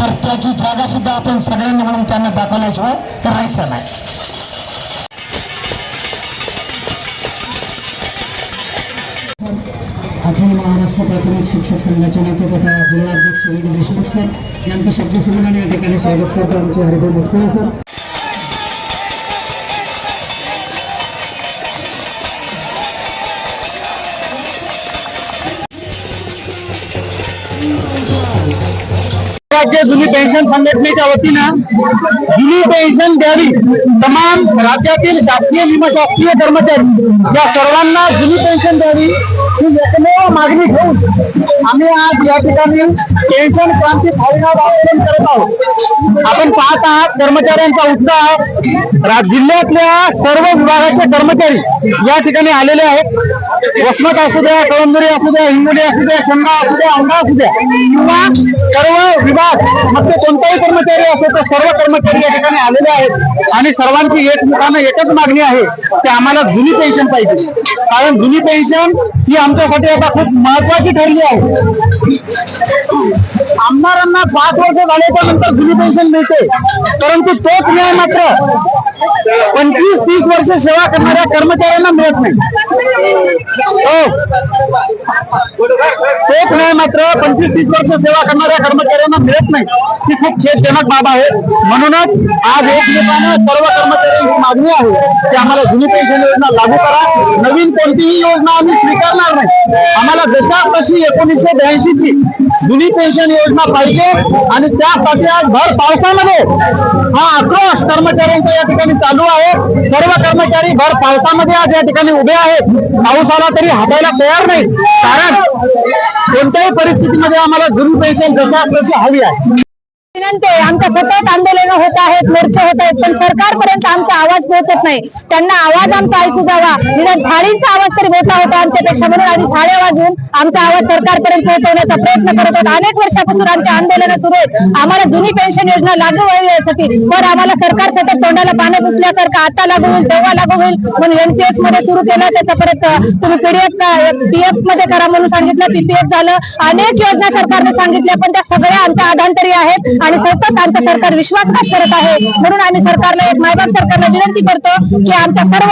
तर त्याची जागा सुद्धा आपण सगळ्यांनी म्हणून त्यांना दाखवल्याशिवाय राहायचं नाही. अखिल महाराष्ट्र प्राथमिक शिक्षक संघाचे नेते तथा जिल्हाध्यक्ष देशमुख सर यांचं शब्द या ठिकाणी स्वागत करतो. आमचे हरिभाऊ मुटकुळे सर. राज्य जुनी पेन्शन संघटनेच्या वतीनं जुनी पेन्शन द्यावी तमाम राज्यातील शासकीय निमशासकीय कर्मचारी या सर्वांना जुनी पेन्शन द्यावी ही एकमेव मागणी घेऊन आम्ही आज या ठिकाणी पेन्शन क्रांती फाळीनाथ आंदोलन करत आहोत. आपण पाहत आहात कर्मचाऱ्यांचा उत्साह. जिल्ह्यातल्या सर्व विभागाचे कर्मचारी या ठिकाणी आलेले आहेत. वसमत असू द्या कळंदुरी असू द्या हिंगोली असू द्या शंगा असू द्या औंढा असू द्या. किंवा सर्व विभाग मग ते कोणताही कर्मचारी असो तर सर्व कर्मचारी या ठिकाणी आलेले आहेत. आणि सर्वांची एकमुखानं एकच मागणी आहे की आम्हाला जुनी पेन्शन पाहिजे. कारण जुनी पेन्शन ही आमच्यासाठी आता खूप महत्वाची ठरली आहे. आमदारांना पाच वर्ष झाल्याच्यानंतर जुनी पेन्शन मिळते. परंतु तोच न्याय मात्र पंचवीस तीस वर्ष सेवा करणाऱ्या कर्मचाऱ्यांना मिळत नाही. हो. तोच नाही मात्र पंचवीस तीस वर्ष सेवा करणाऱ्या कर्मचाऱ्यांना मिळत नाही. ती खूप खेदजनक बाब आहे. म्हणूनच आज एकमेकानं सर्व कर्मचारी ही मागणी आहे की आम्हाला जुनी पेन्शन योजना लागू करा. नवीन कोणतीही योजना आम्ही स्वीकारणार नाही. आम्हाला जशा तशी एकोणीसशे ब्याऐंशी ची जुनी पेन्शन योजना पाहिजे आणि त्यासाठी आज भर पावसामध्ये हा आक्रोश कर्मचाऱ्यांचा या ठिकाणी चालू आहे. सर्व कर्मचारी भर पावसामध्ये आज या ठिकाणी उभे आहेत. पाऊस आला तरी हटायला तयार नाही. कारण कोणत्याही परिस्थितीमध्ये आम्हाला गुरु पेन्शन जशा तशी हवी आहे? विनंती आहे आमच्या सतत आंदोलन होत आहेत मोर्चे होत आहेत पण सरकारपर्यंत आमचा आवाज पोहोचत नाही. त्यांना आवाज आमचा ऐकू जावा निदान थाळींचा आवाज तरी मोठा होता आमच्यापेक्षा म्हणून आम्ही थाळे वाजवून आमचा आवाज सरकारपर्यंत पोहोचवण्याचा प्रयत्न करत होतो. अनेक वर्षापासून आमचे आंदोलन सुरू आहेत. आम्हाला जुनी पेन्शन योजना लागू व्हावी यासाठी पण आम्हाला सरकार सतत तोंडाला पानं पुसल्यासारखं आता लागू होईल तेव्हा लागू होईल म्हणून एनपीएसमध्ये सुरू केलं. त्याचा परत तुम्ही पीडीएफ पीएफमध्ये करा म्हणून सांगितलं. पीपीएफ झालं. अनेक योजना सरकारने सांगितल्या पण त्या सगळ्या आमच्या आधांतरी आहेत आणि होतात आमचं सरकार विश्वासघात करत आहे. म्हणून आम्ही सरकारला एक मायबाप सरकारला विनंती करतो की आमच्या सर्व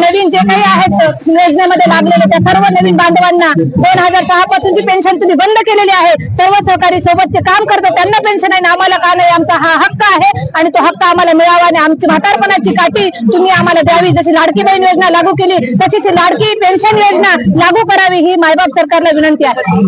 नवीन जे काही आहेत योजनेमध्ये लागलेले त्या सर्व नवीन बांधवांना दोन हजार सहा पासूनची पेन्शन तुम्ही बंद केलेली आहे सर्व सहकारी सोबतचे काम करतात त्यांना पेन्शन आहे आम्हाला का नाही आमचा हा हक्क आहे आणि तो हक्क आम्हाला मिळावा आणि आमची म्हातारपणाची काठी तुम्ही आम्हाला द्यावी. जशी लाडकी बहीण योजना लागू केली तशीच लाडकी पेन्शन योजना लागू करावी ही मायबाप सरकारला विनंती आहे.